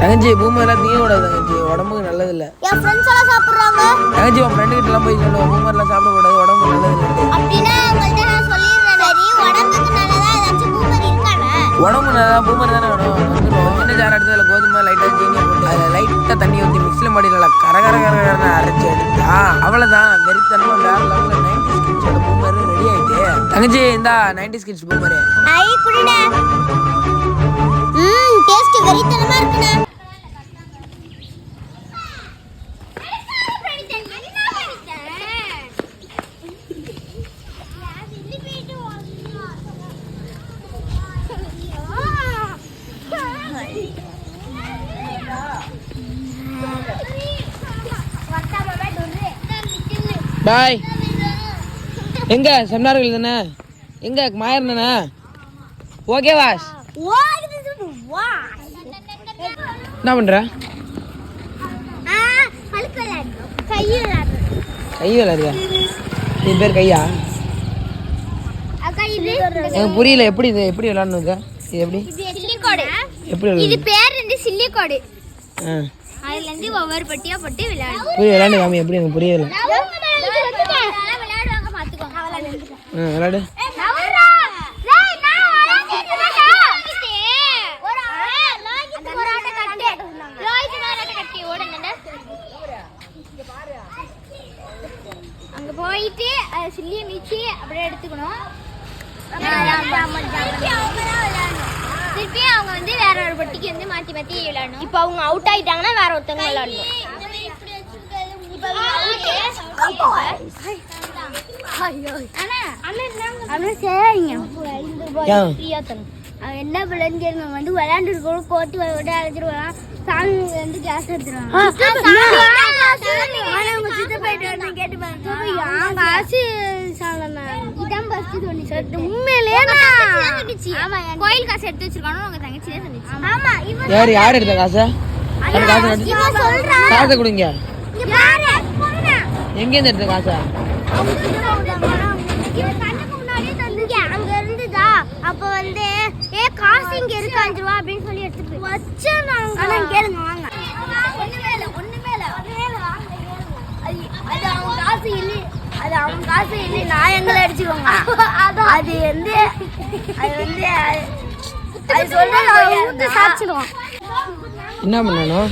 தங்கச்சி பூமை எல்லாம் தீய கூடாது தங்கச்சி. உடம்புக்கு நல்லது இல்ல என் ஃப்ரெண்ட்ஸ் எல்லாம் சாப்பிடுறாங்க. தங்கச்சி உன் ஃப்ரெண்டு கிட்ட எல்லாம் போய் சொல்லுவோம் பூமை எல்லாம் சாப்பிடக்கூடாது உடம்புக்கு நல்லது இல்லைன்ட்டு அப்படின்னா அவங்கள்ட்ட நான் சொல்லிடுறேன் சரி உடம்புக்கு நல்லதா ஏதாச்சும் பூமர் இருக்கானே உடம்பு நல்லா பூமர் தானே வேணும். சின்ன ஜார் எடுத்து அதில் கோதுமை லைட்டாக சீனி போட்டு அதில் லைட்டாக தண்ணி ஊற்றி மிக்சியில் மாடி நல்லா கர கர கர கரன்னு அரைச்சி எடுத்தா அவ்வளோதான் வெறித்தனமாக வேற லெவலில் நைன்டி ஸ்கிட்ஸோட பூமர் ரெடி ஆயிட்டு. தங்கச்சி இந்தா நைன்டி ஸ்கிட்ஸ் பூமர் ஐ குடிடா. பாய். எங்க செமினார்கள் தானே? எங்க மாயர் தானே? ஓகே வாஸ். என்ன பண்ற? கை விளையாடுறியா? இது பேர் கையா? எனக்கு புரியல எப்படி இது? எப்படி விளையாடணுங்க இது? எப்படி? எப்படி இது பேர் வந்து சில்லிக்கோடு அதுல இருந்து ஒவ்வொரு பட்டியா போட்டு விளையாடும் புரிய விளையாண்டு காமி எப்படி? எனக்கு புரியல. விளையாடு. அங்க போயிட்டு சில்லிய மிச்சி அப்படியே எடுத்துக்கணும். திருப்பி அவங்க வந்து வேற ஒரு பொட்டிக்கு வந்து மாத்தி மாத்தி விளையாடணும். இப்போ அவங்க அவுட் ஆயிட்டாங்கன்னா வேற ஒருத்தவங்க விளையாடணும். என்ன விளைஞ்சிருங்க வந்து விளையாண்டுட்டு கூட கோட்டு விட அழைச்சிருவான் சாமி வந்து கேஸ் எடுத்துருவாங்க கோயில் காசு? எடுத்து வச்சிருக்கானோ உங்க தங்கச்சி தான் சொன்னிச்சு யார் யார் எடுத்த காசை காசை கொடுங்க. எங்கேருந்து எடுத்த காசை? அப்ப வந்து ஏ காசு இங்க இருக்கு அஞ்சு ரூபா அப்படின்னு சொல்லி எடுத்துட்டு வச்சு கேளுங்க வாங்க. ஒண்ணுமே இல்ல இல்ல. அது காசு இல்லை அது அவன் காசு இல்லை நான் எங்களை அடிச்சுக்கோங்க. அது வந்து அது வந்து அது- அது சொல்ல ஊத்து சாச்சிடுவோம் என்ன பண்ணணும்?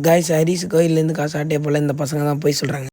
காய்ஸ் ஹரிஸ் கோயிலேருந்து காசு ஆட்டிய போல இந்த பசங்க தான் போய் சொல்கிறாங்க